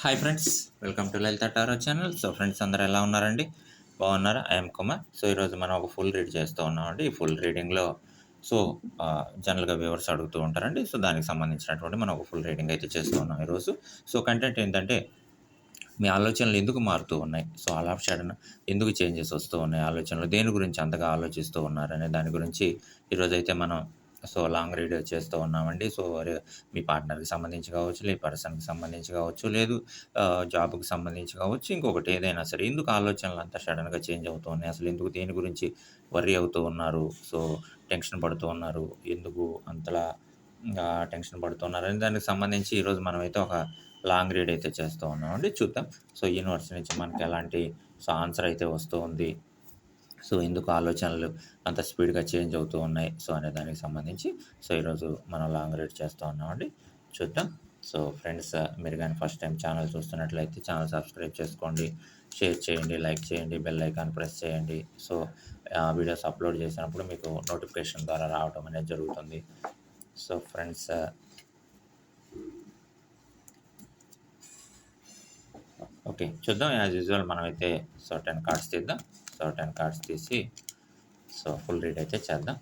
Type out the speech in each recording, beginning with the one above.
Hi friends welcome to Lalitha tarot channel so friends అందరు ఎలా ఉన్నారండి? బాగున్నారా? ఐఎమ్ కుమార్ సో ఈరోజు మనం ఒక ఫుల్ రీడ్ చేస్తూ ఉన్నామండి. ఈ ఫుల్ రీడింగ్లో సో జనరల్గా వ్యూవర్స్ అడుగుతూ ఉంటారండి. సో దానికి సంబంధించినటువంటి మనం ఒక ఫుల్ రీడింగ్ అయితే చేస్తూ ఉన్నాం ఈరోజు. సో కంటెంట్ ఏంటంటే మీ ఆలోచనలు ఎందుకు మారుతూ ఉన్నాయి? సో ఆల్ ఆఫ్ షడన్ ఎందుకు చేంజెస్ వస్తూ ఉన్నాయి? ఆలోచనలు దేని గురించి అంతగా ఆలోచిస్తూ ఉన్నారనే దాని గురించి ఈరోజైతే మనం సో లాంగ్ రీడ్ చేస్తూ ఉన్నామండి. సో మీ పార్ట్నర్కి సంబంధించి కావచ్చు లేదు పర్సన్కి సంబంధించి కావచ్చు లేదు జాబ్కి సంబంధించి కావచ్చు ఇంకొకటి ఏదైనా సరే ఎందుకు ఆలోచనలు అంతా సడన్గా చేంజ్ అవుతూ ఉన్నాయి? అసలు ఎందుకు దేని గురించి వర్రీ అవుతూ ఉన్నారు? సో టెన్షన్ పడుతూ ఉన్నారు. ఎందుకు అంతలా టెన్షన్ పడుతున్నారు అని దానికి సంబంధించి ఈరోజు మనమైతే ఒక లాంగ్ రీడ్ అయితే చేస్తూ ఉన్నామండి. చూద్దాం. సో యూనివర్స్ నుంచి మనకి ఎలాంటి సో ఆన్సర్ అయితే వస్తూ ఉంది? సో ఎందుకు ఆలోచనలు అంత స్పీడ్గా చేంజ్ అవుతూ ఉన్నాయి? సో అనే దానికి సంబంధించి సో ఈరోజు మనం లాంగ్ రీడ్ చేస్తూ ఉన్నామండి. చూద్దాం. సో ఫ్రెండ్స్ మీరు కానీ ఫస్ట్ టైం ఛానల్ చూస్తున్నట్లయితే ఛానల్ సబ్స్క్రైబ్ చేసుకోండి. షేర్ చేయండి లైక్ చేయండి బెల్ ఐకాన్ ప్రెస్ చేయండి. సో వీడియోస్ అప్లోడ్ చేసినప్పుడు మీకు నోటిఫికేషన్ ద్వారా రావడం అనేది జరుగుతుంది. సో ఫ్రెండ్స్ ఓకే చూద్దాం. యాజ్ యూజువల్ మనమైతే సో టెన్ కార్డ్స్ తీద్దాం. సో టెన్ కార్డ్స్ తీసి. సో ఫుల్ రీడ్ అయితే చేద్దాం.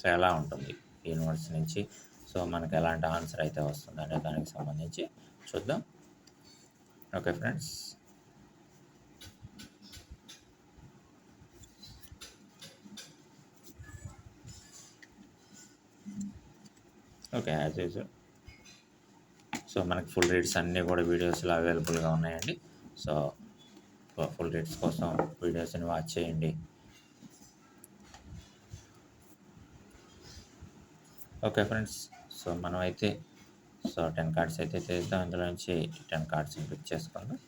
సో ఎలా ఉంటుంది యూనివర్స్ నుంచి? సో మనకు ఎలాంటి ఆన్సర్ అయితే వస్తుంది అనే దానికి సంబంధించి చూద్దాం. Okay friends okay as usual so మనకి ఫుల్ రీడ్స్ అన్నీ కూడా వీడియోస్లో అవైలబుల్గా ఉన్నాయండి. సో ఫుల్ డేట్స్ కోసం వీడియోస్ని వాచ్ చేయండి. ఓకే ఫ్రెండ్స్ సో మనం అయితే సో టెన్ కార్డ్స్ అయితే తీద్దాం. అందులో నుంచి టెన్ కార్డ్స్ని పిక్ చేసుకుందాం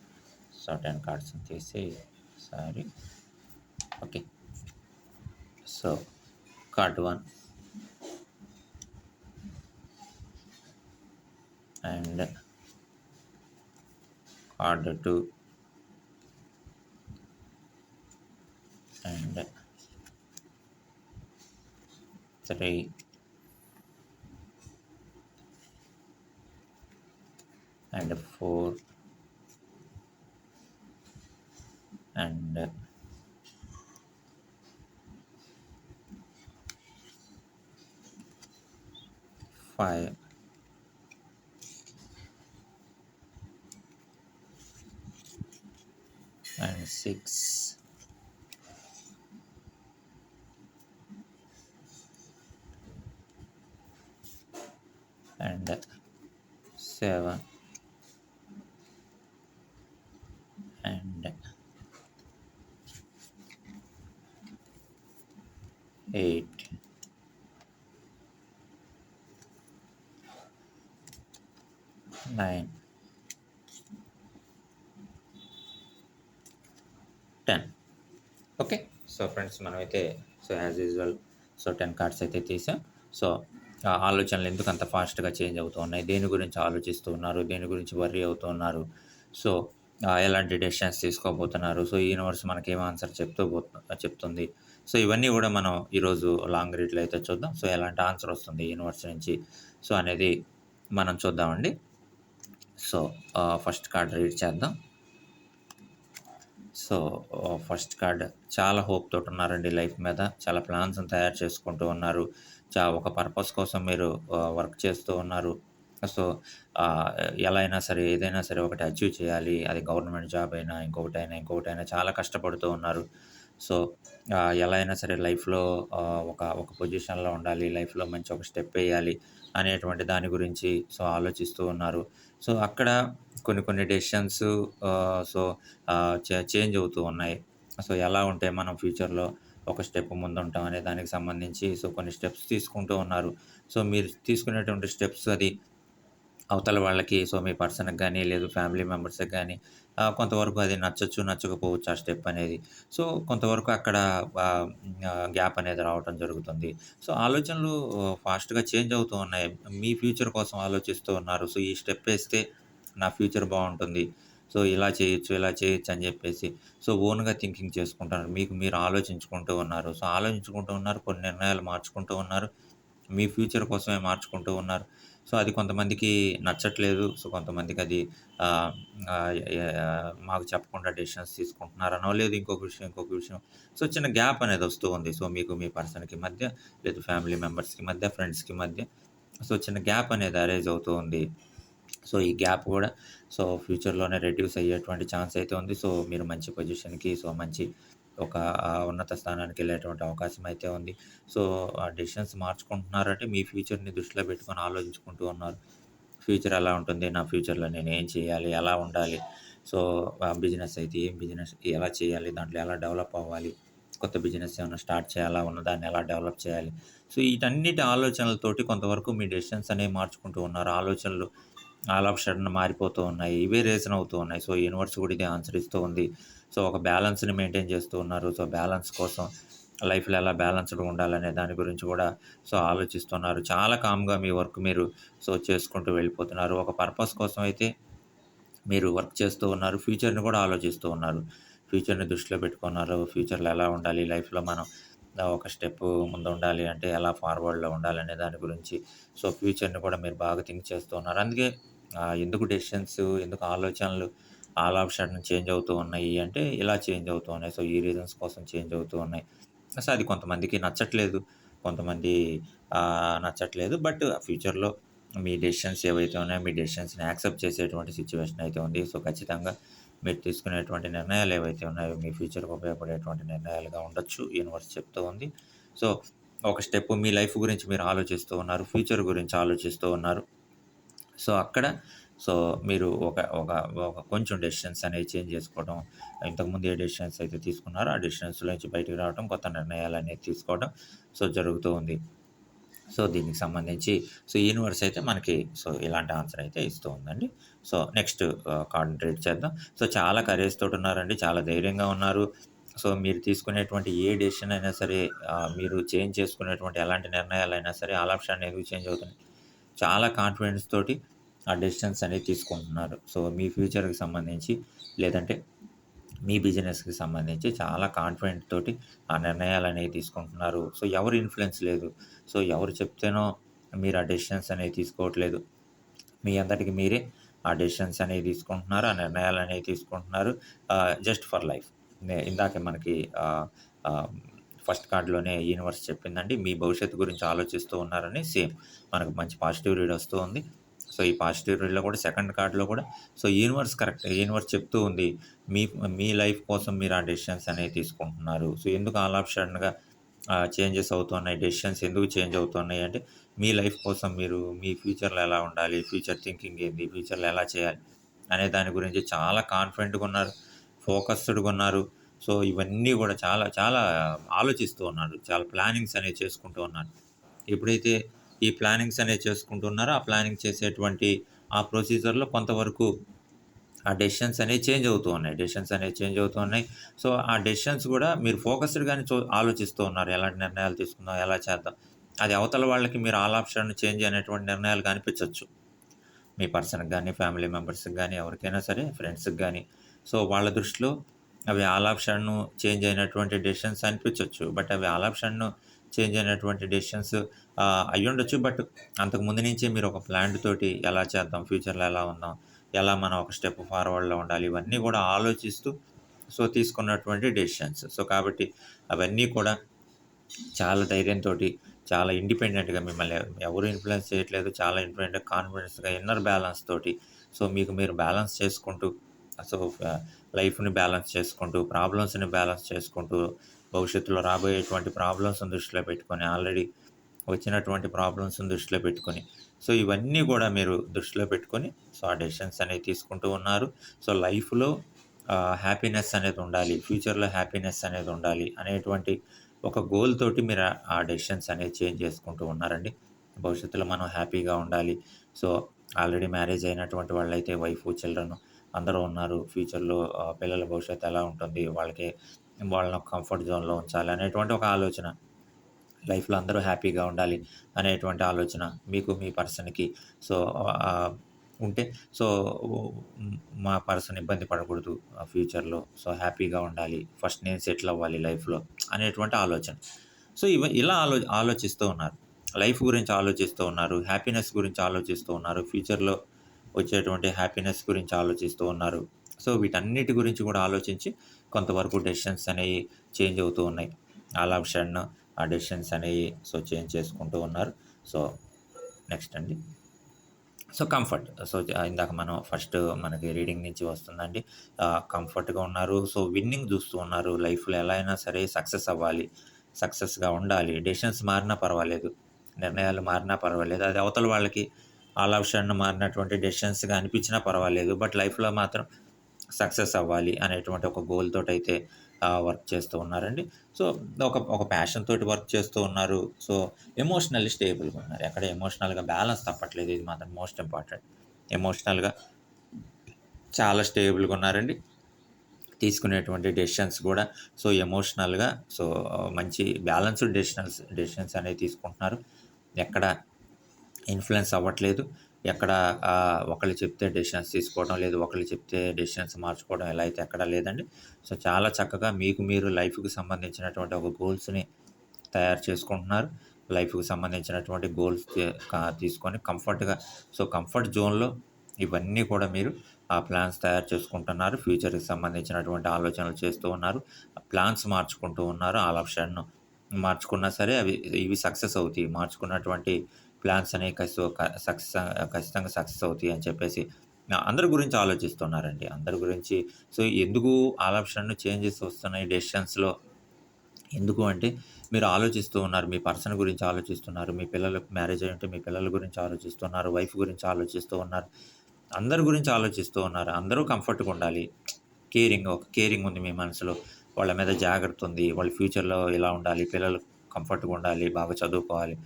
సో టెన్ కార్డ్స్ని తీసి sorry. Okay. So card one. And card two. 3 and 4 and uh, 5 and 6 nine. Ten okay so friends మనమైతే so as usual so ten cards అయితే తీసాం. సో ఆ ఆలోచనలు ఎందుకు అంత ఫాస్ట్గా చేంజ్ అవుతూ ఉన్నాయి? దేని గురించి ఆలోచిస్తూ ఉన్నారు? దేని గురించి వర్రీ అవుతూ ఉన్నారు? సో ఎలాంటి డెసిషన్స్ తీసుకోబోతున్నారు? సో ఈ యూనివర్స్ మనకి ఏం ఆన్సర్ చెప్తూ పోతు చెప్తుంది. సో ఇవన్నీ కూడా మనం ఈరోజు లాంగ్ రీడ్లో అయితే చూద్దాం. సో ఎలాంటి ఆన్సర్ వస్తుంది యూనివర్స్ నుంచి? సో అనేది మనం చూద్దామండి. సో ఫస్ట్ కార్డ్ రీడ్ చేద్దాం. సో ఫస్ట్ కార్డ్ చాలా హోప్ తోటి ఉన్నారండి లైఫ్ మీద. చాలా ప్లాన్స్ తయారు చేసుకుంటూ ఉన్నారు. చా ఒక పర్పస్ కోసం మీరు వర్క్ చేస్తూ ఉన్నారు. సో ఎలా అయినా సరే ఏదైనా సరే ఒకటి అచీవ్ చేయాలి. అది గవర్నమెంట్ జాబ్ అయినా ఇంకొకటి అయినా ఇంకొకటి అయినా చాలా కష్టపడుతూ ఉన్నారు. సో ఎలా అయినా సరే లైఫ్లో ఒక ఒక పొజిషన్లో ఉండాలి. లైఫ్లో మంచి ఒక స్టెప్ వేయాలి అనేటువంటి దాని గురించి సో ఆలోచిస్తూ ఉన్నారు. సో అక్కడ కొన్ని కొన్ని డెసిషన్స్ సో చేంజ్ అవుతూ ఉన్నాయి. సో ఎలా ఉంటే మనం ఫ్యూచర్లో ఒక స్టెప్ ముందు ఉంటాం అనే దానికి సంబంధించి సో కొన్ని స్టెప్స్ తీసుకుంటూ ఉన్నారు. సో మీరు తీసుకునేటువంటి స్టెప్స్ అది అవతల వాళ్ళకి సో మీ పర్సన్కి కానీ లేదు ఫ్యామిలీ మెంబర్స్కి కానీ కొంతవరకు అది నచ్చచ్చు నచ్చకపోవచ్చు ఆ స్టెప్ అనేది. సో కొంతవరకు అక్కడ గ్యాప్ అనేది రావటం జరుగుతుంది. సో ఆలోచనలు ఫాస్ట్గా చేంజ్ అవుతూ ఉన్నాయి. మీ ఫ్యూచర్ కోసం ఆలోచిస్తూ ఉన్నారు. సో ఈ స్టెప్ వేస్తే నా ఫ్యూచర్ బాగుంటుంది. సో ఇలా చేయొచ్చు ఇలా చేయొచ్చు అని చెప్పేసి సో ఓన్గా థింకింగ్ చేసుకుంటున్నారు. మీకు మీరు ఆలోచించుకుంటూ ఉన్నారు. సో ఆలోచించుకుంటూ ఉన్నారు కొన్ని నిర్ణయాలు మార్చుకుంటూ ఉన్నారు. మీ ఫ్యూచర్ కోసమే మార్చుకుంటూ ఉన్నారు. సో అది కొంతమందికి నచ్చట్లేదు. సో కొంతమందికి అది మాకు చెప్పకుండా డెసిషన్స్ తీసుకుంటున్నారనో, లేదు ఇంకొక విషయం, ఇంకొక విషయం. సో చిన్న గ్యాప్ అనేది వస్తూ ఉంది. సో మీకు మీ పర్సన్‌కి మధ్య, లేదు ఫ్యామిలీ మెంబర్స్‌కి మధ్య, ఫ్రెండ్స్‌కి మధ్య సో చిన్న గ్యాప్ అనేది అరేజ్ అవుతూ ఉంది. సో ఈ గ్యాప్ కూడా సో ఫ్యూచర్‌లోనే రెడ్యూస్ అయ్యేటువంటి ఛాన్స్ అయితే ఉంది. సో మీరు మంచి పొజిషన్‌కి సో మంచి ఒక ఉన్నత స్థానానికి వెళ్ళేటువంటి అవకాశం అయితే ఉంది. సో ఆ డెసిషన్స్ మార్చుకుంటున్నారంటే మీ ఫ్యూచర్‌ని దృష్టిలో పెట్టుకొని ఆలోచించుకుంటూ ఉన్నారు. ఫ్యూచర్ ఎలా ఉంటుంది? నా ఫ్యూచర్‌లో నేను ఏం చేయాలి? ఎలా ఉండాలి? సో బిజినెస్ అయితే ఏం బిజినెస్ ఎలా చేయాలి? దాంట్లో ఎలా డెవలప్ అవ్వాలి? కొత్త బిజినెస్ ఏమైనా స్టార్ట్ చేయాలా? ఉన్నదాన్ని ఎలా డెవలప్ చేయాలి? సో వీటన్నిటి ఆలోచనలతోటి కొంతవరకు మీ డెసిషన్స్ అనేవి మార్చుకుంటూ ఉన్నారు. ఆలోచనలు ఆల్ ఆఫ్ సడెన్ మారిపోతూ ఉన్నాయి. ఇవే రీజన్ అవుతూ ఉన్నాయి. సో యూనివర్స్ కూడా ఇది ఆన్సర్ ఇస్తూ ఉంది. సో ఒక బ్యాలెన్స్‌ని మెయింటైన్ చేస్తూ ఉన్నారు. సో బ్యాలెన్స్ కోసం లైఫ్‌లో ఎలా బ్యాలెన్స్డ్ ఉండాలనే దాని గురించి కూడా సో ఆలోచిస్తున్నారు. చాలా కామ్‌గా మీ వర్క్ మీరు సో చేసుకుంటూ వెళ్ళిపోతున్నారు. ఒక పర్పస్ కోసం అయితే మీరు వర్క్ చేస్తూ ఉన్నారు. ఫ్యూచర్‌ని కూడా ఆలోచిస్తూ ఉన్నారు. ఫ్యూచర్‌ని దృష్టిలో పెట్టుకున్నారు. ఫ్యూచర్‌లో ఎలా ఉండాలి? లైఫ్‌లో మనం ఒక స్టెప్ ముందు ఉండాలి అంటే ఎలా ఫార్వర్డ్‌లో ఉండాలనే దాని గురించి సో ఫ్యూచర్‌ని కూడా మీరు బాగా థింక్ చేస్తూ ఉన్నారు. అందుకే ఎందుకు డెసిషన్స్, ఎందుకు ఆలోచనలు ఆల్ ఆఫ్ చేంజ్ అవుతూ ఉన్నాయి అంటే ఇలా చేంజ్ అవుతూ ఉన్నాయి. సో ఈ రీజన్స్ కోసం చేంజ్ అవుతూ ఉన్నాయి. సో అది కొంతమందికి నచ్చట్లేదు. కొంతమంది నచ్చట్లేదు. బట్ ఫ్యూచర్‌లో మీ డెసిషన్స్ ఏవైతే ఉన్నాయో మీ డెసిషన్స్‌ని యాక్సెప్ట్ చేసేటువంటి సిచ్యువేషన్ అయితే ఉంది. సో ఖచ్చితంగా మీరు తీసుకునేటువంటి నిర్ణయాలు ఏవైతే ఉన్నాయో మీ ఫ్యూచర్‌కి ఉపయోగపడేటువంటి నిర్ణయాలుగా ఉండొచ్చు. యూనివర్స్ చెప్తూ ఉంది. సో ఒక స్టెప్ మీ లైఫ్ గురించి మీరు ఆలోచిస్తూ ఉన్నారు. ఫ్యూచర్ గురించి ఆలోచిస్తూ ఉన్నారు. సో అక్కడ సో మీరు ఒక ఒక ఒక కొంచెం డెసిషన్స్ అనేవి చేంజ్ చేసుకోవడం. ఇంతకుముందు ఏ డెసిషన్స్ అయితే తీసుకున్నారో ఆ డెసిషన్స్‌లో నుంచి బయటకు రావడం, కొత్త నిర్ణయాలు అనేది తీసుకోవడం సో జరుగుతూ ఉంది. సో దీనికి సంబంధించి సో యూనివర్స్ అయితే మనకి సో ఇలాంటి ఆన్సర్ అయితే ఇస్తూ ఉందండి. సో నెక్స్ట్ ఆహ్, రీడ్ చేద్దాం. సో చాలా కరేజ్ తోటి ఉన్నారండి. చాలా ధైర్యంగా ఉన్నారు. సో మీరు తీసుకునేటువంటి ఏ డెసిషన్ అయినా సరే మీరు చేంజ్ చేసుకునేటువంటి ఎలాంటి నిర్ణయాలైనా సరే ఆల్ ఆప్షన్ అనేవి చేంజ్ అవుతున్నాయి? చాలా కాన్ఫిడెన్స్ తోటి ఆ డెసిషన్స్ అనేవి తీసుకుంటున్నారు. సో మీ ఫ్యూచర్‌కి సంబంధించి లేదంటే మీ బిజినెస్‌కి సంబంధించి చాలా కాన్ఫిడెంట్ తోటి ఆ నిర్ణయాలు అనేవి తీసుకుంటున్నారు. సో ఎవరు ఇన్ఫ్లుయెన్స్ లేదు. సో ఎవరు చెప్తేనో మీరు ఆ డెసిషన్స్ అనేవి తీసుకోవట్లేదు. మీ అంతటికి మీరే ఆ డెసిషన్స్ అనేవి తీసుకుంటున్నారు. ఆ నిర్ణయాలు అనేవి తీసుకుంటున్నారు. Just for life. ఇందాకే మనకి ఫస్ట్ కార్డ్‌లోనే యూనివర్స్ చెప్పిందండి. మీ భవిష్యత్తు గురించి ఆలోచిస్తూ ఉన్నారని సేమ్ మనకు మంచి పాజిటివ్ రీడ్ వస్తూ ఉంది. సో ఈ పాజిటివ్ రీడ్‌లో కూడా సెకండ్ కార్డ్‌లో కూడా సో యూనివర్స్ కరెక్ట్. యూనివర్స్ చెప్తూ ఉంది. మీ మీ లైఫ్ కోసం మీరు ఆ డెసిషన్స్ అనేవి తీసుకుంటున్నారు. సో ఎందుకు ఆల్ ఆఫ్ చేంజెస్ అవుతున్నాయి. డెసిషన్స్ ఎందుకు చేంజ్ అవుతున్నాయి అంటే మీ లైఫ్ కోసం మీరు మీ ఫ్యూచర్‌లో ఎలా ఉండాలి? ఫ్యూచర్ థింకింగ్ ఏంది? ఫ్యూచర్‌లో ఎలా చేయాలి? అనే దాని గురించి చాలా కాన్ఫిడెంట్‌గా ఉన్నారు. ఫోకస్డ్‌గా ఉన్నారు. సో ఇవన్నీ కూడా చాలా చాలా ఆలోచిస్తూ ఉన్నారు. చాలా ప్లానింగ్స్ అనేవి చేసుకుంటూ ఉన్నారు. ఎప్పుడైతే ఈ ప్లానింగ్స్ అనేవి చేసుకుంటున్నారు ఆ ప్లానింగ్ చేసేటువంటి ఆ ప్రొసీజర్‌లో కొంతవరకు ఆ డెసిషన్స్ అనేవి చేంజ్ అవుతూ ఉన్నాయి. డెసిషన్స్ అనేవి చేంజ్ అవుతూ ఉన్నాయి. సో ఆ డెసిషన్స్ కూడా మీరు ఫోకస్డ్‌గానే చూ ఆలోచిస్తూ ఉన్నారు. ఎలాంటి నిర్ణయాలు తీసుకుందాం? ఎలా చేద్దాం? అది అవతల వాళ్ళకి మీరు ఆల్ ఆప్షన్ చేంజ్ అనేటువంటి నిర్ణయాలు కనిపించవచ్చు మీ పర్సన్‌కి కానీ ఫ్యామిలీ మెంబర్స్‌కి కానీ ఎవరికైనా సరే ఫ్రెండ్స్‌కి కానీ సో వాళ్ళ దృష్టిలో అవి ఆల్ ఆప్షన్ను చేంజ్ అయినటువంటి డెసిషన్స్ అనిపించవచ్చు బట్ అవి ఆల్ ఆప్షన్ను చేంజ్ అయినటువంటి డెసిషన్స్ అయ్యి ఉండొచ్చు బట్ అంతకుముందు నుంచే మీరు ఒక ప్లాన్ తోటి ఎలా చేద్దాం? ఫ్యూచర్‌లో ఎలా ఉందాం? ఎలా మనం ఒక స్టెప్ ఫార్వర్డ్‌లో ఉండాలి? ఇవన్నీ కూడా ఆలోచిస్తూ సో తీసుకున్నటువంటి డెసిషన్స్. సో కాబట్టి అవన్నీ కూడా చాలా ధైర్యంతో చాలా ఇండిపెండెంట్‌గా మిమ్మల్ని ఎవరు ఇన్ఫ్లుయెన్స్ చేయట్లేదు. చాలా ఇండిపెండెంట్‌గా, కాన్ఫిడెన్స్‌గా, ఇన్నర్ బ్యాలెన్స్ తోటి సో మీకు మీరు బ్యాలెన్స్ చేసుకుంటూ సో లైఫ్‌ని బ్యాలెన్స్ చేసుకుంటూ, ప్రాబ్లమ్స్‌ని బ్యాలెన్స్ చేసుకుంటూ, భవిష్యత్తులో రాబోయేటువంటి ప్రాబ్లమ్స్‌ని దృష్టిలో పెట్టుకొని, ఆల్రెడీ వచ్చినటువంటి ప్రాబ్లమ్స్‌ని దృష్టిలో పెట్టుకొని, సో ఇవన్నీ కూడా మీరు దృష్టిలో పెట్టుకొని సో ఆ డెసిషన్స్ అనేవి తీసుకుంటూ ఉన్నారు. సో లైఫ్‌లో హ్యాపీనెస్ అనేది ఉండాలి. ఫ్యూచర్‌లో హ్యాపీనెస్ అనేది ఉండాలి అనేటువంటి ఒక గోల్ తోటి మీరు ఆ- డెసిషన్స్ అనేవి చేంజ్ చేసుకుంటూ ఉన్నారండి. భవిష్యత్తులో మనం హ్యాపీగా ఉండాలి. సో ఆల్రెడీ మ్యారేజ్ అయినటువంటి వాళ్ళైతే వైఫ్, చిల్డ్రన్ అందరూ ఉన్నారు. ఫ్యూచర్‌లో పిల్లల భవిష్యత్తు ఎలా ఉంటుంది? వాళ్ళకి వాళ్ళని ఒక కంఫర్ట్ జోన్‌లో ఉంచాలి అనేటువంటి ఒక ఆలోచన. లైఫ్‌లో అందరూ హ్యాపీగా ఉండాలి అనేటువంటి ఆలోచన మీకు మీ పర్సన్‌కి సో ఉంటే సో మా పర్సన్ ఇబ్బంది పడకూడదు ఫ్యూచర్‌లో. సో హ్యాపీగా ఉండాలి. ఫస్ట్ నేను సెటిల్ అవ్వాలి లైఫ్‌లో అనేటువంటి ఆలోచన. సో ఇవ ఇలా ఆలో ఆలోచిస్తూ ఉన్నారు. లైఫ్ గురించి ఆలోచిస్తూ ఉన్నారు హ్యాపీనెస్ గురించి ఆలోచిస్తూ ఉన్నారు ఫ్యూచర్లో వచ్చేటువంటి హ్యాపీనెస్ గురించి ఆలోచిస్తూ ఉన్నారు సో వీటన్నిటి గురించి కూడా ఆలోచించి కొంతవరకు డెసిషన్స్ అనేవి చేంజ్ అవుతూ ఉన్నాయి. ఆల్ ఆఫ్ షడన్ ఆ డెసిషన్స్ అనేవి సో చేంజ్ చేసుకుంటూ ఉన్నారు. సో నెక్స్ట్ అండి. సో కంఫర్ట్ సో ఇందాక మనం ఫస్ట్ మనకి రీడింగ్ నుంచి వస్తుందండి. కంఫర్ట్గా ఉన్నారు. సో విన్నింగ్ చూస్తూ ఉన్నారు. లైఫ్లో ఎలా అయినా సరే సక్సెస్ అవ్వాలి. సక్సెస్గా ఉండాలి. డెసిషన్స్ మారినా పర్వాలేదు. నిర్ణయాలు మారినా పర్వాలేదు. అది అవతల వాళ్ళకి ఆల్ ఆప్షన్ మారినటువంటి డెసిషన్స్గా అనిపించినా పర్వాలేదు. బట్ లైఫ్లో మాత్రం సక్సెస్ అవ్వాలి అనేటువంటి ఒక గోల్ అయితే వర్క్ చేస్తూ ఉన్నారండి. సో ఒక ఒక ప్యాషన్ తోటి వర్క్ చేస్తూ ఉన్నారు. సో ఎమోషనల్లీ స్టేబుల్గా ఉన్నారు. ఎక్కడ ఎమోషనల్గా బ్యాలెన్స్ తప్పట్లేదు. ఇది మాత్రం మోస్ట్ ఇంపార్టెంట్ ఎమోషనల్గా చాలా స్టేబుల్గా ఉన్నారండి. తీసుకునేటువంటి డెసిషన్స్ కూడా సో ఎమోషనల్గా సో మంచి బ్యాలెన్స్డ్ డెసిషన్స్ డెసిషన్స్ అనేవి తీసుకుంటున్నారు. ఎక్కడ ఇన్ఫ్లుయెన్స్ అవ్వట్లేదు. ఎక్కడ ఒకళ్ళు చెప్తే డెసిషన్స్ తీసుకోవడం లేదు ఒకళ్ళు చెప్తే డెసిషన్స్ మార్చుకోవడం ఎలా అయితే ఎక్కడ లేదండి. సో చాలా చక్కగా మీకు మీరు లైఫ్కి సంబంధించినటువంటి ఒక గోల్స్ని తయారు చేసుకుంటున్నారు. లైఫ్కి సంబంధించినటువంటి గోల్స్ తీసుకొని కంఫర్ట్గా సో కంఫర్ట్ జోన్లో ఇవన్నీ కూడా మీరు ఆ ప్లాన్స్ తయారు చేసుకుంటున్నారు. ఫ్యూచర్కి సంబంధించినటువంటి ఆలోచనలు చేస్తూ ఉన్నారు. ప్లాన్స్ మార్చుకుంటూ ఉన్నారు. ఆల్ ఆప్షన్ మార్చుకున్నా సరే అవి ఇవి సక్సెస్ అవుతాయి. మార్చుకున్నటువంటి ప్లాన్స్ అనేవి సక్సెస్ ఖచ్చితంగా సక్సెస్ అవుతాయి అని చెప్పేసి అందరి గురించి ఆలోచిస్తున్నారండి. అందరి గురించి సో ఎందుకు ఆలోచనను చేంజెస్ వస్తున్నాయి డెసిషన్స్లో? ఎందుకు అంటే మీరు ఆలోచిస్తూ ఉన్నారు మీ పర్సన్ గురించి ఆలోచిస్తున్నారు మీ పిల్లలకు మ్యారేజ్ అయ్యి మీ పిల్లల గురించి ఆలోచిస్తున్నారు వైఫ్ గురించి ఆలోచిస్తూ ఉన్నారు. అందరి గురించి ఆలోచిస్తూ ఉన్నారు. అందరూ కంఫర్ట్గా ఉండాలి. కేరింగ్ ఒక కేరింగ్ ఉంది మీ మనసులో. వాళ్ళ మీద జాగ్రత్త ఉంది. వాళ్ళ ఫ్యూచర్లో ఎలా ఉండాలి? పిల్లలు కంఫర్ట్గా ఉండాలి బాగా చదువుకోవాలి.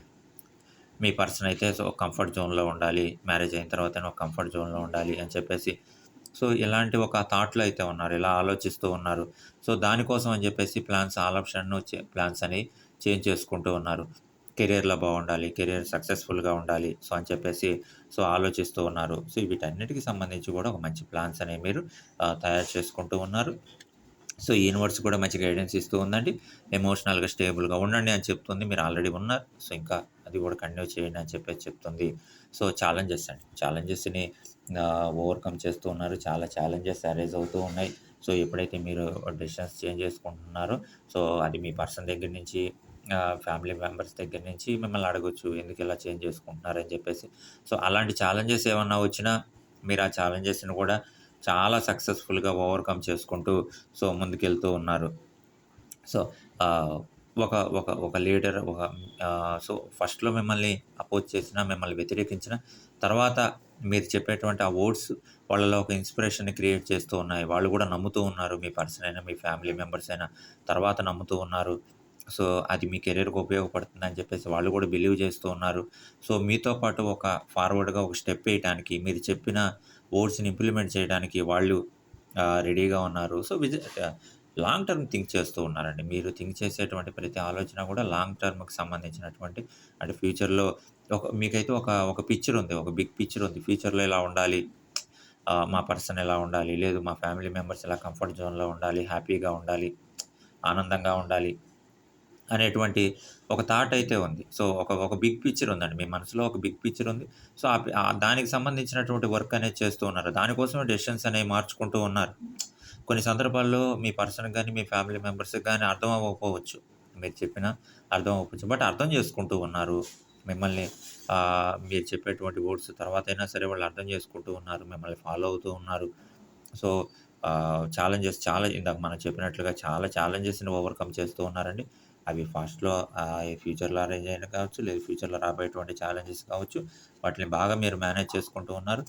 మీ పర్సన్ అయితే సో కంఫర్ట్ జోన్లో ఉండాలి మ్యారేజ్ అయిన తర్వాత ఒక కంఫర్ట్ జోన్లో ఉండాలి అని చెప్పేసి సో ఇలాంటి ఒక థాట్లో అయితే ఉన్నారు ఇలా ఆలోచిస్తూ ఉన్నారు. సో దానికోసం అని చెప్పేసి ప్లాన్స్ ఆల్ ఆప్షన్ను ప్లాన్స్ అని చేంజ్ చేసుకుంటూ ఉన్నారు. కెరియర్లో బాగుండాలి కెరియర్ సక్సెస్ఫుల్గా ఉండాలి సో అని చెప్పేసి సో ఆలోచిస్తూ ఉన్నారు. సో వీటన్నిటికి సంబంధించి కూడా ఒక మంచి ప్లాన్స్ అనేవి మీరు తయారు చేసుకుంటూ ఉన్నారు. సో యూనివర్స్ కూడా మంచి గైడెన్స్ ఇస్తూ ఉందండి. ఎమోషనల్గా స్టేబుల్గా ఉండండి అని చెప్తుంది. మీరు ఆల్రెడీ ఉన్నారు. సో ఇంకా అది కూడా కంటిన్యూ చేయండి అని చెప్పేసి చెప్తుంది. సో ఛాలెంజెస్ అండి. ఛాలెంజెస్ని ఓవర్కమ్ చేస్తూ ఉన్నారు. చాలా ఛాలెంజెస్ అరేజ్ అవుతూ ఉన్నాయి. సో ఎప్పుడైతే మీరు డెసిషన్స్ చేంజ్ చేసుకుంటున్నారో సో అది మీ పర్సన్ దగ్గర నుంచి ఫ్యామిలీ మెంబర్స్ దగ్గర నుంచి మిమ్మల్ని అడగొచ్చు. ఎందుకు ఇలా చేంజ్ చేసుకుంటున్నారని చెప్పేసి. సో అలాంటి ఛాలెంజెస్ ఏమన్నా వచ్చినా మీరు ఆ ఛాలెంజెస్ని కూడా చాలా సక్సెస్ఫుల్గా ఓవర్కమ్ చేసుకుంటూ సో ముందుకెళ్తూ ఉన్నారు. సో ఒక ఒక ఒక లీడర్ ఒక సో ఫస్ట్లో మిమ్మల్ని అపోజ్ చేసిన మిమ్మల్ని వ్యతిరేకించిన తర్వాత మీరు చెప్పేటువంటి ఆ ఓట్స్ వాళ్ళలో ఒక ఇన్స్పిరేషన్ని క్రియేట్ చేస్తూ ఉన్నాయి. వాళ్ళు కూడా నమ్ముతూ ఉన్నారు మీ పర్సన్ అయినా మీ ఫ్యామిలీ మెంబర్స్ అయినా. తర్వాత నమ్ముతూ ఉన్నారు. సో అది మీ కెరీర్కి ఉపయోగపడుతుంది అని చెప్పేసి వాళ్ళు కూడా బిలీవ్ చేస్తూ ఉన్నారు. సో మీతో పాటు ఒక ఫార్వర్డ్గా ఒక స్టెప్ వేయటానికి మీరు చెప్పిన ఓట్స్ని ఇంప్లిమెంట్ చేయడానికి వాళ్ళు రెడీగా ఉన్నారు. సో విజ లాంగ్ టర్మ్ థింక్ చేస్తూ ఉన్నారండి. మీరు థింక్ చేసేటువంటి ప్రతి ఆలోచన కూడా లాంగ్ టర్మ్కి సంబంధించినటువంటి అంటే ఫ్యూచర్లో ఒక మీకైతే ఒక ఒక పిక్చర్ ఉంది ఒక బిగ్ పిక్చర్ ఉంది. ఫ్యూచర్లో ఇలా ఉండాలి మా పర్సన్ ఎలా ఉండాలి లేదు మా ఫ్యామిలీ మెంబర్స్ ఎలా కంఫర్ట్ జోన్లో ఉండాలి హ్యాపీగా ఉండాలి ఆనందంగా ఉండాలి అనేటువంటి ఒక థాట్ అయితే ఉంది. సో ఒక ఒక బిగ్ పిక్చర్ ఉందండి. మీ మనసులో ఒక బిగ్ పిక్చర్ ఉంది. సో ఆ పి- ఆ దానికి సంబంధించినటువంటి వర్క్ అనేది చేస్తూ ఉన్నారు. దానికోసం డెసిషన్స్ అనేవి మార్చుకుంటూ ఉన్నారు. కొన్ని సందర్భాల్లో మీ పర్సన్ కానీ మీ ఫ్యామిలీ మెంబర్స్కి కానీ అర్థం అవ్వకపోవచ్చు. మీరు చెప్పిన అర్థం అవ్వచ్చు బట్ అర్థం చేసుకుంటూ ఉన్నారు. మిమ్మల్ని మీరు చెప్పేటువంటి వర్డ్స్ తర్వాత అయినా సరే వాళ్ళు అర్థం చేసుకుంటూ ఉన్నారు. మిమ్మల్ని ఫాలో అవుతూ ఉన్నారు. సో ఛాలెంజెస్ చాలా ఇందాక మనం చెప్పినట్లుగా చాలా ఛాలెంజెస్ని ఓవర్కమ్ చేస్తూ ఉన్నారండి. అవి ఫాస్ట్లో ఫ్యూచర్లో అరేంజ్ అయిన కావచ్చు లేదు ఫ్యూచర్లో రాబోయేటువంటి ఛాలెంజెస్ కావచ్చు వాటిని బాగా మీరు మేనేజ్ చేసుకుంటూ ఉన్నారు.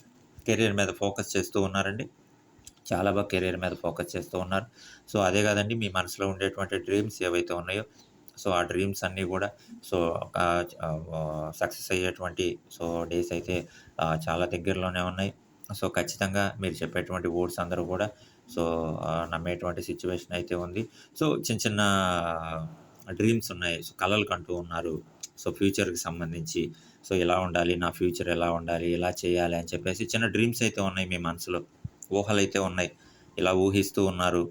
కెరీర్ మీద ఫోకస్ చేస్తూ ఉన్నారండి. చాలా బాగా కెరీర్ మీద ఫోకస్ చేస్తూ ఉన్నారు. సో అదే కాదండి మీ మనసులో ఉండేటువంటి డ్రీమ్స్ ఏవైతే ఉన్నాయో సో ఆ డ్రీమ్స్ అన్నీ కూడా సో సక్సెస్ అయ్యేటువంటి సో డేస్ అయితే చాలా దగ్గరలోనే ఉన్నాయి. సో ఖచ్చితంగా మీరు చెప్పేటువంటి వర్డ్స్ అందరూ కూడా సో నమ్మేటువంటి సిచ్యువేషన్ అయితే ఉంది. సో చిన్న చిన్న డ్రీమ్స్ ఉన్నాయి. సో కలలు కంటూ ఉన్నారు. సో ఫ్యూచర్కి సంబంధించి. సో ఎలా ఉండాలి? నా ఫ్యూచర్ ఎలా ఉండాలి? ఎలా చేయాలి? అని చెప్పేసి చిన్న డ్రీమ్స్ అయితే ఉన్నాయి మీ మనసులో. ఊహలు అయితే ఉన్నాయి. ఇలా ఊహిస్తూ ఉన్నారు.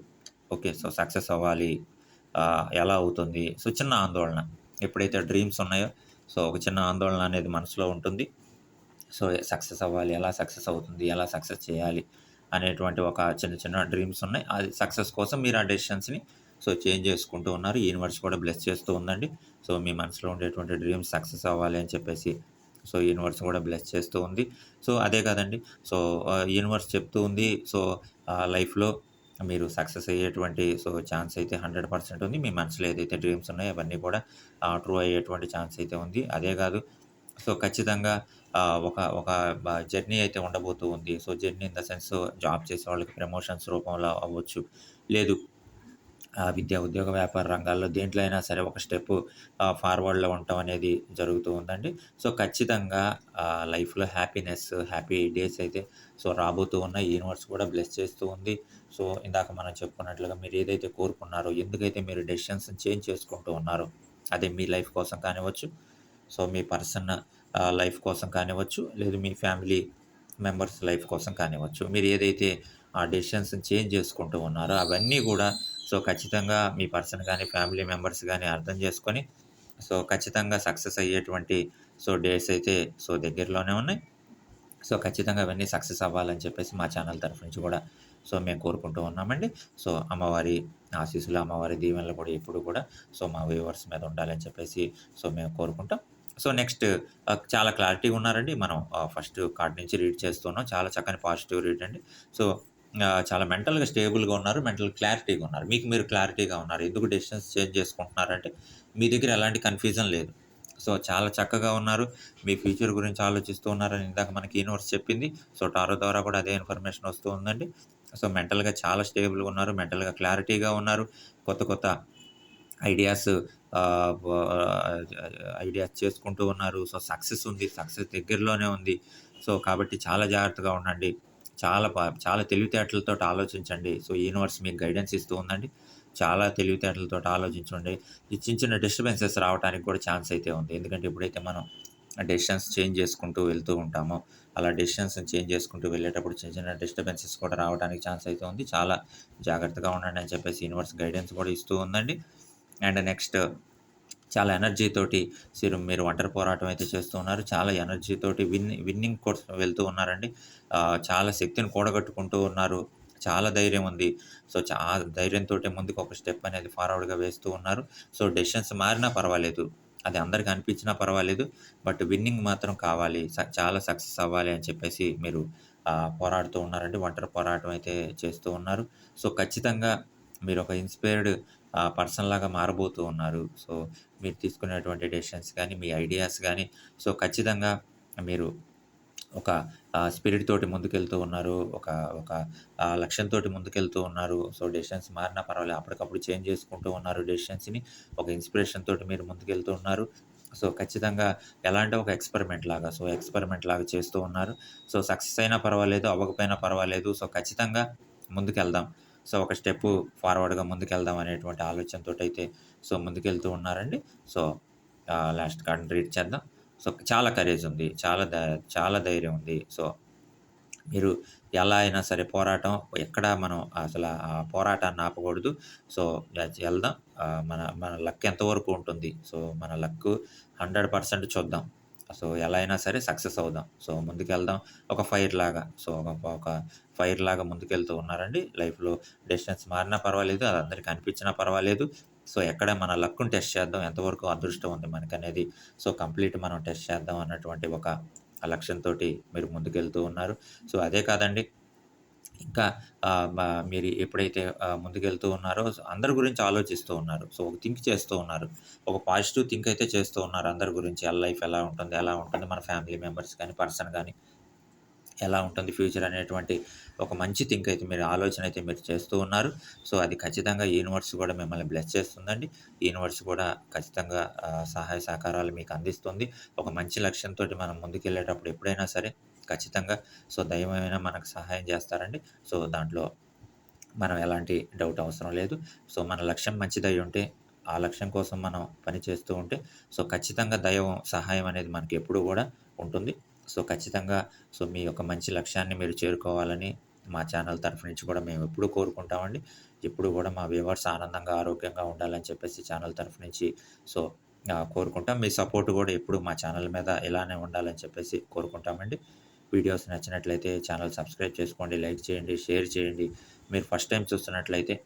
ఓకే సో సక్సెస్ అవ్వాలి. ఎలా అవుతుంది? సో చిన్న ఆందోళన. ఎప్పుడైతే డ్రీమ్స్ ఉన్నాయో సో ఒక చిన్న ఆందోళన అనేది మనసులో ఉంటుంది. సో సక్సెస్ అవ్వాలి. ఎలా సక్సెస్ అవుతుంది? ఎలా సక్సెస్ చేయాలి? అనేటువంటి ఒక చిన్న చిన్న డ్రీమ్స్ ఉన్నాయి. అది సక్సెస్ కోసం మీరు ఆ డెసిషన్స్ని సో చేంజ్ చేసుకుంటూ ఉన్నారు. యూనివర్స్ కూడా బ్లెస్ చేస్తూ ఉందండి. సో మీ మనసులో ఉండేటువంటి డ్రీమ్స్ సక్సెస్ అవ్వాలి అని చెప్పేసి సో యూనివర్స్ కూడా బ్లెస్ చేస్తూ ఉంది. సో అదే కాదండి. సో యూనివర్స్ చెప్తూ ఉంది. సో లైఫ్లో మీరు సక్సెస్ అయ్యేటువంటి సో ఛాన్స్ అయితే హండ్రెడ్ పర్సెంట్ ఉంది. మీ మనసులో ఏదైతే డ్రీమ్స్ ఉన్నాయో అవన్నీ కూడా ట్రూ అయ్యేటువంటి ఛాన్స్ అయితే ఉంది. అదే కాదు. సో ఖచ్చితంగా ఒక ఒక జర్నీ అయితే ఉండబోతూ ఉంది. So journey in the sense job చేసే వాళ్ళకి ప్రమోషన్స్ రూపంలో అవ్వచ్చు. లేదు విద్యా ఉద్యోగ వ్యాపార రంగాల్లో దేంట్లో అయినా సరే ఒక స్టెప్ ఫార్వర్డ్లో ఉండటం అనేది జరుగుతూ ఉందండి. సో ఖచ్చితంగా లైఫ్లో హ్యాపీనెస్ హ్యాపీ డేస్ అయితే సో రాబోతూ ఉన్న యూనివర్స్ కూడా బ్లెస్ చేస్తూ ఉంది. సో ఇందాక మనం చెప్పుకున్నట్లుగా మీరు ఏదైతే కోరుకున్నారో ఎందుకైతే మీరు డెసిషన్స్ చేంజ్ చేసుకుంటూ ఉన్నారో అదే మీ లైఫ్ కోసం కానివ్వచ్చు సో మీ పర్సన్ లైఫ్ కోసం కానివ్వచ్చు లేదు మీ ఫ్యామిలీ మెంబర్స్ లైఫ్ కోసం కానివ్వచ్చు మీరు ఏదైతే ఆ డెసిషన్స్ చేంజ్ చేసుకుంటూ ఉన్నారో అవన్నీ కూడా సో ఖచ్చితంగా మీ పర్సన్ కానీ ఫ్యామిలీ మెంబర్స్ కానీ అర్థం చేసుకొని సో ఖచ్చితంగా సక్సెస్ అయ్యేటువంటి సో డేట్స్ అయితే సో దగ్గరలోనే ఉన్నాయి. సో ఖచ్చితంగా అవన్నీ సక్సెస్ అవ్వాలని చెప్పేసి మా ఛానల్ తరఫు నుంచి కూడా సో మేము కోరుకుంటూ ఉన్నామండి. సో అమ్మవారి ఆశీస్సులు అమ్మవారి దీవెనలు కూడా ఎప్పుడు కూడా సో మా వ్యూవర్స్ మీద ఉండాలని చెప్పేసి సో మేము కోరుకుంటాం. సో నెక్స్ట్ చాలా క్లారిటీగా ఉన్నారండి. మనం ఫస్ట్ కార్డ్ నుంచి రీడ్ చేస్తున్నాం. చాలా చక్కని పాజిటివ్ రీడ్ అండి. సో చాలా మెంటల్గా స్టేబుల్గా ఉన్నారు మెంటల్ క్లారిటీగా ఉన్నారు. మీకు మీరు క్లారిటీగా ఉన్నారు. ఎందుకు డెసిషన్స్ చేంజ్ చేసుకుంటున్నారంటే మీ దగ్గర ఎలాంటి కన్ఫ్యూజన్ లేదు. సో చాలా చక్కగా ఉన్నారు. మీ ఫ్యూచర్ గురించి ఆలోచిస్తూ ఉన్నారని ఇందాక మనకి యూనివర్స్ చెప్పింది. సో టారో ద్వారా కూడా అదే ఇన్ఫర్మేషన్ వస్తూ ఉందండి. సో మెంటల్గా చాలా స్టేబుల్గా ఉన్నారు మెంటల్గా క్లారిటీగా ఉన్నారు. కొత్త కొత్త ఐడియాస్ ఐడియాస్ చేసుకుంటూ ఉన్నారు. సో సక్సెస్ ఉంది సక్సెస్ దగ్గరలోనే ఉంది. సో కాబట్టి చాలా జాగ్రత్తగా ఉండండి. చాలా చాలా తెలివితేటలతో ఆలోచించండి. సో యూనివర్స్ మీకు గైడెన్స్ ఇస్తూ ఉందండి. చాలా తెలివితేటలతో ఆలోచించండి ఈ చిన్న చిన్న డిస్టర్బెన్సెస్ రావడానికి కూడా ఛాన్స్ అయితే ఉంది. ఎందుకంటే ఎప్పుడైతే మనం డెసిషన్స్ చేంజ్ చేసుకుంటూ వెళ్తూ ఉంటామో అలా డెసిషన్స్ చేంజ్ చేసుకుంటూ వెళ్ళేటప్పుడు చిన్న చిన్న డిస్టర్బెన్సెస్ కూడా రావడానికి ఛాన్స్ అయితే ఉంది. చాలా జాగ్రత్తగా ఉండండి అని చెప్పేసి యూనివర్స్ గైడెన్స్ కూడా ఇస్తూ ఉందండి. అండ్ నెక్స్ట్ చాలా ఎనర్జీతోటి మీరు మీరు ఒంటరి పోరాటం అయితే చేస్తూ ఉన్నారు. చాలా ఎనర్జీతోటి విన్ విన్నింగ్ కోసం వెళ్తూ ఉన్నారండి. చాలా శక్తిని కూడగట్టుకుంటూ ఉన్నారు. చాలా ధైర్యం ఉంది. సో చా ధైర్యంతో ముందుకు ఒక స్టెప్ అనేది ఫార్వర్డ్గా వేస్తూ ఉన్నారు. సో డెసిషన్స్ మారినా పర్వాలేదు. అది అందరికి అనిపించినా పర్వాలేదు. బట్ విన్నింగ్ మాత్రం కావాలి. చాలా సక్సెస్ అవ్వాలి అని చెప్పేసి మీరు పోరాడుతూ ఉన్నారండి. ఒంటరి పోరాటం అయితే చేస్తూ ఉన్నారు. సో ఖచ్చితంగా మీరు ఒక ఇన్స్పైర్డ్ పర్సన్ లాగా మారబోతూ ఉన్నారు. సో మీరు తీసుకునేటువంటి డెసిషన్స్ కానీ మీ ఐడియాస్ కానీ సో ఖచ్చితంగా మీరు ఒక స్పిరిట్ తోటి ముందుకెళ్తూ ఉన్నారు. ఒక ఒక లక్ష్యంతో ముందుకెళ్తూ ఉన్నారు. సో డెసిషన్స్ మారినా పర్వాలేదు. అప్పటికప్పుడు చేంజ్ చేసుకుంటూ ఉన్నారు డెసిషన్స్ని. ఒక ఇన్స్పిరేషన్ తోటి మీరు ముందుకెళ్తూ ఉన్నారు. సో ఖచ్చితంగా ఎలా అంటే ఒక ఎక్స్పెరిమెంట్ లాగా సో ఎక్స్పెరిమెంట్ లాగా చేస్తూ ఉన్నారు. సో సక్సెస్ అయినా పర్వాలేదు అవ్వకపోయినా పర్వాలేదు. సో ఖచ్చితంగా ముందుకెళ్దాం. సో ఒక స్టెప్ ఫార్వర్డ్గా ముందుకెళ్దాం అనేటువంటి ఆలోచనతో అయితే సో ముందుకెళ్తూ ఉన్నారండి. సో లాస్ట్ కార్డ్ రీడ్ చేద్దాం. సో చాలా కరేజ్ ఉంది. చాలా ధై చాలా ధైర్యం ఉంది. సో మీరు ఎలా అయినా సరే పోరాటం ఎక్కడ మనం అసలు ఆ పోరాటాన్ని ఆపకూడదు. సో వెళ్దాం. మన మన లక్ ఎంతవరకు ఉంటుంది? సో మన లక్ హండ్రెడ్ పర్సెంట్ చూద్దాం. సో ఎలా అయినా సరే సక్సెస్ అవుదాం. సో ముందుకెళ్దాం. ఒక ఫైర్ లాగా. సో ఒక ఒక ఫైర్ లాగా ముందుకెళ్తూ ఉన్నారండి. లైఫ్లో డిస్టెన్స్ మారినా పర్వాలేదు అది అందరికీ అనిపించినా పర్వాలేదు. సో ఎక్కడ మన లక్ను టెస్ట్ చేద్దాం ఎంతవరకు అదృష్టం ఉంది మనకనేది. అనేది సో కంప్లీట్ మనం టెస్ట్ చేద్దాం అన్నటువంటి ఒక లక్ష్యంతో మీరు ముందుకెళ్తూ ఉన్నారు. సో అదే కాదండి ఇంకా మీరు ఎప్పుడైతే ముందుకెళ్తూ ఉన్నారో అందరి గురించి ఆలోచిస్తూ ఉన్నారు. సో ఒక థింక్ చేస్తూ ఉన్నారు. ఒక పాజిటివ్ థింక్ అయితే చేస్తూ ఉన్నారు అందరి గురించి. ఎలా లైఫ్ ఎలా ఉంటుంది? ఎలా ఉంటుంది మన ఫ్యామిలీ మెంబర్స్ కానీ పర్సన్ కానీ? ఎలా ఉంటుంది ఫ్యూచర్? అనేటువంటి ఒక మంచి థింక్ అయితే మీరు ఆలోచన అయితే మీరు చేస్తూ ఉన్నారు. సో అది ఖచ్చితంగా యూనివర్స్ కూడా మిమ్మల్ని బ్లెస్ చేస్తుందండి. యూనివర్స్ కూడా ఖచ్చితంగా సహాయ సహకారాలు మీకు అందిస్తుంది. ఒక మంచి లక్ష్యంతో మనం ముందుకెళ్ళేటప్పుడు ఎప్పుడైనా సరే ఖచ్చితంగా. సో దైవమైనా మనకు సహాయం చేస్తారండి. సో దాంట్లో మనం ఎలాంటి డౌట్ అవసరం లేదు. సో మన లక్ష్యం మంచిదై ఉంటే ఆ లక్ష్యం కోసం మనం పని చేస్తూ ఉంటే సో ఖచ్చితంగా దైవం సహాయం అనేది మనకి ఎప్పుడూ కూడా ఉంటుంది. సో ఖచ్చితంగా సో మీ యొక్క మంచి లక్ష్యాన్ని మీరు చేరుకోవాలని మా ఛానల్ తరఫు నుంచి కూడా మేము ఎప్పుడూ కోరుకుంటామండి. ఎప్పుడు కూడా మా వ్యూవర్స్ ఆనందంగా ఆరోగ్యంగా ఉండాలని చెప్పేసి ఛానల్ తరఫు నుంచి సో కోరుకుంటాం. మీ సపోర్ట్ కూడా ఎప్పుడు మా ఛానల్ మీద ఇలానే ఉండాలని చెప్పేసి కోరుకుంటామండి. వీడియోస్ నచ్చినట్లయితే ఛానల్ సబ్స్క్రైబ్ చేసుకోండి, లైక్ చేయండి, షేర్ చేయండి. మీరు ఫస్ట్ టైం చూస్తున్నట్లయితే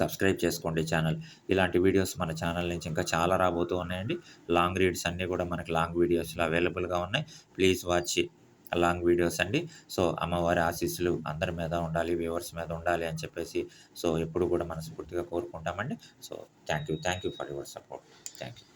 సబ్స్క్రైబ్ చేసుకోండి ఛానల్. ఇలాంటి వీడియోస్ మన ఛానల్ నుంచి ఇంకా చాలా రాబోతూ ఉన్నాయండి. లాంగ్ రీడ్స్ అన్నీ కూడా మనకి లాంగ్ వీడియోస్‌లో అవైలబుల్‌గా ఉన్నాయి. ప్లీజ్ వాచ్ లాంగ్ వీడియోస్ అండి. సో, అమ్మవారి ఆశీస్సులు అందరి మీద ఉండాలి, వ్యూవర్స్ మీద ఉండాలి అని చెప్పేసి సో, ఎప్పుడు కూడా మనస్ఫూర్తిగా కోరుకుంటామండి. So, thank you. Thank you for your support. Thank you.